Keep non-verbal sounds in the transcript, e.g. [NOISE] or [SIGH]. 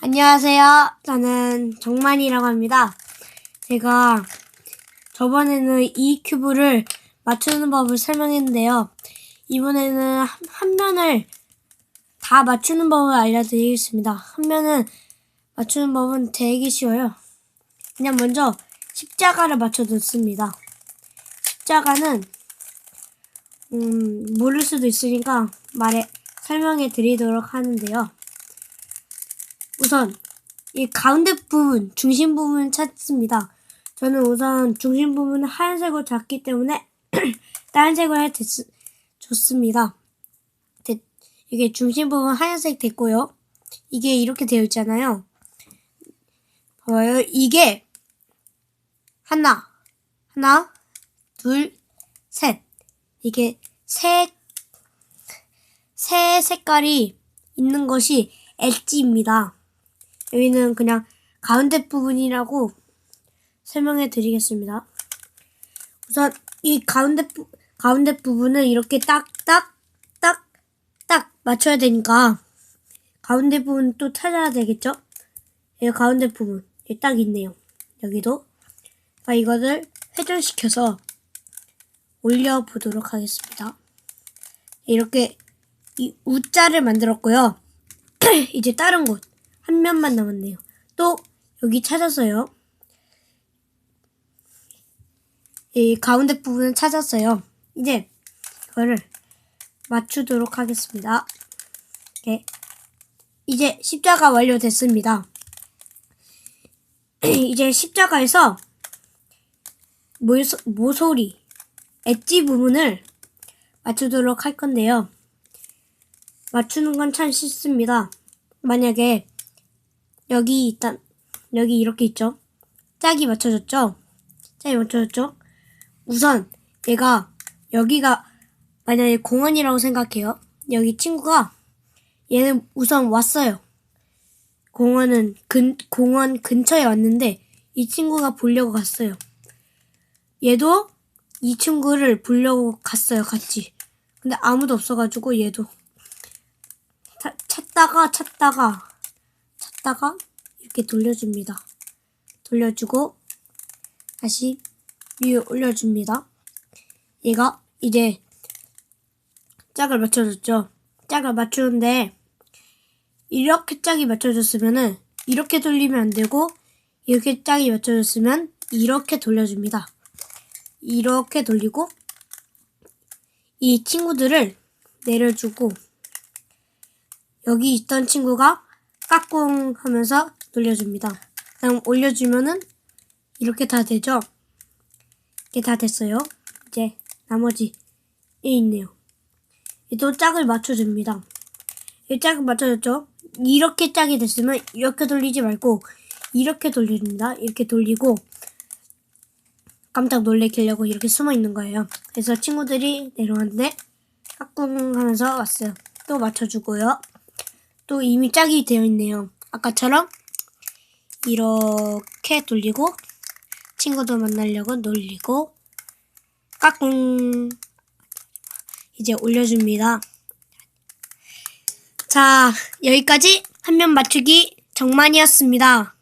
안녕하세요. 저는 정만이라고 합니다. 제가 저번에는 이 큐브를 맞추는 법을 설명했는데요. 이번에는 한, 한 면을 다 맞추는 법을 알려드리겠습니다. 한 면은 맞추는 법은 되게 쉬워요. 그냥 먼저 십자가를 맞춰줬습니다. 십자가는 음, 모를 수도 있으니까 말해 설명해 드리도록 하는데요. 우선 이 가운데 부분, 중심 부분 찾습니다. 저는 우선 중심 부분을 하얀색으로 잡기 때문에 다른 색으로 해 됐, 줬습니다. 됐, 이게 중심 부분 하얀색 됐고요. 이게 이렇게 되어 있잖아요. 봐봐요. 이게 하나, 하나, 둘, 셋. 이게 세, 세 색깔이 있는 것이 엣지입니다. 여기는 그냥 가운데 부분이라고 설명해 드리겠습니다. 우선 이 가운데 부, 가운데 부분을 이렇게 딱딱딱딱 맞춰야 되니까 가운데 부분 또 찾아야 되겠죠? 이 가운데 부분 여기 딱 있네요. 여기도 자, 이거를 회전시켜서 올려보도록 하겠습니다. 이렇게 이 U자를 만들었고요. [CLEARS THROAT] 이제 다른 곳 한 면만 남았네요. 또 여기 찾았어요. 이 가운데 부분을 찾았어요. 이제 이거를 맞추도록 하겠습니다. 이렇게 이제 십자가 완료됐습니다. [CLEARS THROAT] 이제 십자가에서 모소, 모서리 엣지 부분을 맞추도록 할 건데요. 맞추는 건 참 쉽습니다. 만약에 여기 일단 여기 이렇게 있죠. 짝이 맞춰졌죠. 짝이 맞춰졌죠. 우선 얘가 여기가 만약에 공원이라고 생각해요. 여기 친구가 얘는 우선 왔어요. 공원은 근 공원 근처에 왔는데 이 친구가 보려고 갔어요. 얘도 이 친구를 보려고 갔어요, 같이. 근데 아무도 없어가지고 얘도 차- 찾다가 찾다가 찾다가 이렇게 돌려줍니다. 돌려주고 다시 위에 올려줍니다. 얘가 이제 짝을 맞춰줬죠. 짝을 맞추는데 이렇게 짝이 맞춰졌으면은 이렇게 돌리면 안 되고 이렇게 짝이 맞춰졌으면 이렇게 돌려줍니다. 이렇게 돌리고 이 친구들을 내려주고 여기 있던 친구가 까꿍 하면서 돌려줍니다. 그다음 올려주면은 이렇게 다 되죠? 이게 다 됐어요. 이제 나머지 이 있네요. 또 짝을 맞춰줍니다. 이 짝을 맞춰줬죠? 이렇게 짝이 됐으면 이렇게 돌리지 말고 이렇게 돌려줍니다. 이렇게 돌리고 깜짝 놀래키려고 이렇게 숨어 있는 거예요. 그래서 친구들이 내려왔는데 까꿍 하면서 왔어요. 또 맞춰주고요. 또 이미 짝이 되어 있네요. 아까처럼 이렇게 돌리고 친구도 만나려고 놀리고 까꿍 이제 올려줍니다. 자 여기까지 한 면 맞추기 정만이었습니다.